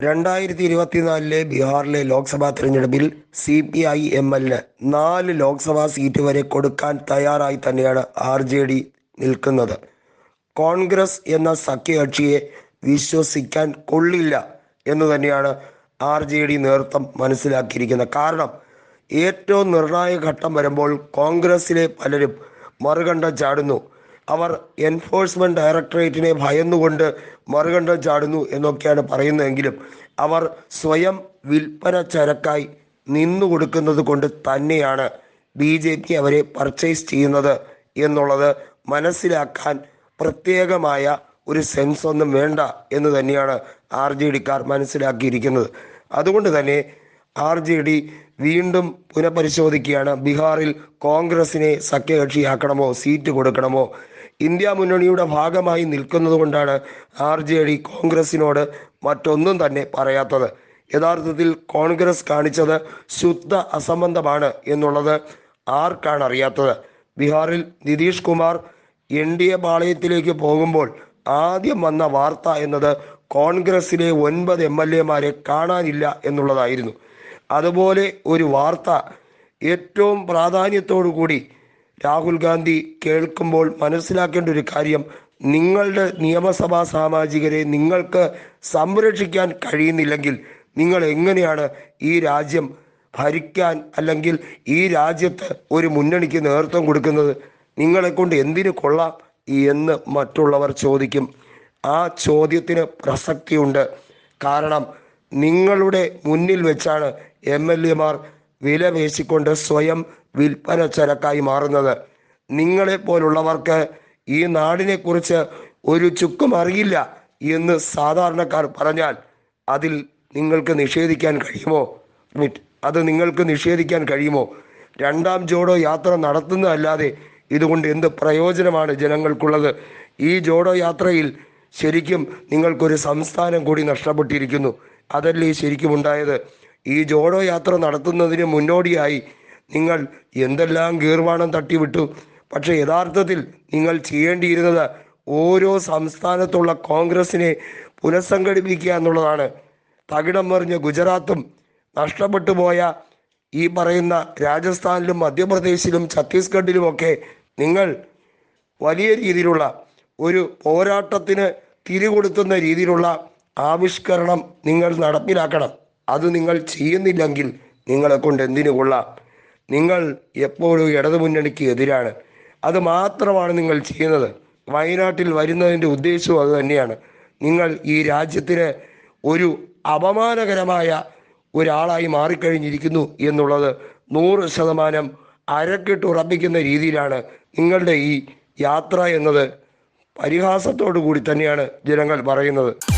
രണ്ടായിരത്തി ഇരുപത്തിനാലിലെ ബീഹാറിലെ ലോക്സഭാ തെരഞ്ഞെടുപ്പിൽ സി പി ഐ എം എല്ലിന് നാല് ലോക്സഭാ സീറ്റ് വരെ കൊടുക്കാൻ തയ്യാറായി തന്നെയാണ് ആർ ജെ ഡി നിൽക്കുന്നത്. കോൺഗ്രസ് എന്ന സഖ്യകക്ഷിയെ വിശ്വസിക്കാൻ കൊള്ളില്ല എന്ന് തന്നെയാണ് ആർ ജെ ഡി നേതൃത്വം മനസ്സിലാക്കിയിരിക്കുന്നത്. കാരണം ഏറ്റവും നിർണായക ഘട്ടം വരുമ്പോൾ കോൺഗ്രസിലെ പലരും മറുകണ്ഠം ചാടുന്നു. അവർ എൻഫോഴ്സ്മെന്റ് ഡയറക്ടറേറ്റിനെ ഭയന്നുകൊണ്ട് മറുകണ്ഠം ചാടുന്നു എന്നൊക്കെയാണ് പറയുന്നതെങ്കിലും അവർ സ്വയം വിൽപ്പന ചരക്കായി നിന്നു കൊടുക്കുന്നത് കൊണ്ട് തന്നെയാണ് ബി ജെ പി അവരെ പർച്ചേസ് ചെയ്യുന്നത് എന്നുള്ളത് മനസ്സിലാക്കാൻ പ്രത്യേകമായ ഒരു സെൻസ് ഒന്നും വേണ്ട എന്ന് തന്നെയാണ് ആർ ജെ ഡിക്കാർ മനസ്സിലാക്കിയിരിക്കുന്നത്. അതുകൊണ്ട് തന്നെ ആർ ജെ ഡി വീണ്ടും പുനഃപരിശോധിക്കുകയാണ്. ബീഹാറിൽ കോൺഗ്രസിനെ സഖ്യകക്ഷിയാക്കണമോ? സീറ്റ് കൊടുക്കണമോ? ഇന്ത്യ മുന്നണിയുടെ ഭാഗമായി നിൽക്കുന്നതുകൊണ്ടാണ് ആർ ജെ ഡി കോൺഗ്രസിനോട് മറ്റൊന്നും തന്നെ പറയാത്തത്. യഥാർത്ഥത്തിൽ കോൺഗ്രസ് കാണിച്ചത് ശുദ്ധ അസംബന്ധമാണ് എന്നുള്ളത് ആർക്കാണ് അറിയാത്തത്? ബീഹാറിൽ Nitish Kumar N D A പാളയത്തിലേക്ക് പോകുമ്പോൾ ആദ്യം വന്ന വാർത്ത എന്നത് കോൺഗ്രസിലെ ഒൻപത് എം എൽ എമാരെ കാണാനില്ല എന്നുള്ളതായിരുന്നു. അതുപോലെ ഒരു വാർത്ത ഏറ്റവും പ്രാധാന്യത്തോടു കൂടി രാഹുൽ ഗാന്ധി കേൾക്കുമ്പോൾ മനസ്സിലാക്കേണ്ട ഒരു കാര്യം നിങ്ങളുടെ നിയമസഭാ സാമാജികരെ നിങ്ങൾക്ക് സംരക്ഷിക്കാൻ കഴിയുന്നില്ലെങ്കിൽ നിങ്ങൾ എങ്ങനെയാണ് ഈ രാജ്യം ഭരിക്കാൻ അല്ലെങ്കിൽ ഈ രാജ്യത്ത് ഒരു മുന്നണിക്ക് നേതൃത്വം കൊടുക്കുന്നത്? നിങ്ങളെ കൊണ്ട് എന്തിനു കൊള്ളാം എന്ന് മറ്റുള്ളവർ ചോദിക്കും. ആ ചോദ്യത്തിന് പ്രസക്തിയുണ്ട്. കാരണം നിങ്ങളുടെ മുന്നിൽ വെച്ചാണ് എം എൽ എമാർ വില വീശിക്കൊണ്ട് സ്വയം വിൽപ്പന ചരക്കായി മാറുന്നത്. നിങ്ങളെ പോലുള്ളവർക്ക് ഈ നാടിനെ കുറിച്ച് ഒരു ചുക്കും അറിയില്ല എന്ന് സാധാരണക്കാർ പറഞ്ഞാൽ അതിൽ നിങ്ങൾക്ക് നിഷേധിക്കാൻ കഴിയുമോ? അത് നിങ്ങൾക്ക് നിഷേധിക്കാൻ കഴിയുമോ? രണ്ടാം ജോഡോ യാത്ര നടത്തുന്നതല്ലാതെ ഇതുകൊണ്ട് എന്ത് പ്രയോജനമാണ് ജനങ്ങൾക്കുള്ളത്? ഈ ജോഡോ യാത്രയിൽ ശരിക്കും നിങ്ങൾക്കൊരു സംസ്ഥാനം കൂടി നഷ്ടപ്പെട്ടിരിക്കുന്നു. അതല്ലേ ശരിക്കും ഉണ്ടായത്? ഈ ജോഡോ യാത്ര നടത്തുന്നതിന് മുന്നോടിയായി നിങ്ങൾ എന്തെല്ലാം ഗീർവാണം തട്ടിവിട്ടു? പക്ഷെ യഥാർത്ഥത്തിൽ നിങ്ങൾ ചെയ്യേണ്ടിയിരുന്നത് ഓരോ സംസ്ഥാനത്തുള്ള കോൺഗ്രസിനെ പുനഃസംഘടിപ്പിക്കുക എന്നുള്ളതാണ്. തകിടം മറിഞ്ഞ ഗുജറാത്തും നഷ്ടപ്പെട്ടു പോയ ഈ പറയുന്ന രാജസ്ഥാനിലും മധ്യപ്രദേശിലും ഛത്തീസ്ഗഡിലുമൊക്കെ നിങ്ങൾ വലിയ രീതിയിലുള്ള ഒരു പോരാട്ടത്തിന് തിരികൊടുത്തുന്ന രീതിയിലുള്ള ആവിഷ്കരണം നിങ്ങൾ നടപ്പിലാക്കണം. അത് നിങ്ങൾ ചെയ്യുന്നില്ലെങ്കിൽ നിങ്ങളെ കൊണ്ട് എന്തിനു കൊള്ളാം? നിങ്ങൾ എപ്പോഴും ഇടതുമുന്നണിക്ക് എതിരാണ്. അത് മാത്രമാണ് നിങ്ങൾ ചെയ്യുന്നത്. വയനാട്ടിൽ വരുന്നതിന്റെ ഉദ്ദേശവും അത് തന്നെയാണ്. നിങ്ങൾ ഈ രാജ്യത്തിന് ഒരു അപമാനകരമായ ഒരാളായി മാറിക്കഴിഞ്ഞിരിക്കുന്നു എന്നുള്ളത് നൂറ് ശതമാനം അരക്കിട്ട് ഉറപ്പിക്കുന്ന രീതിയിലാണ് നിങ്ങളുടെ ഈ യാത്ര എന്നത്. പരിഹാസത്തോടു കൂടി തന്നെയാണ് ജനങ്ങൾ പറയുന്നത്.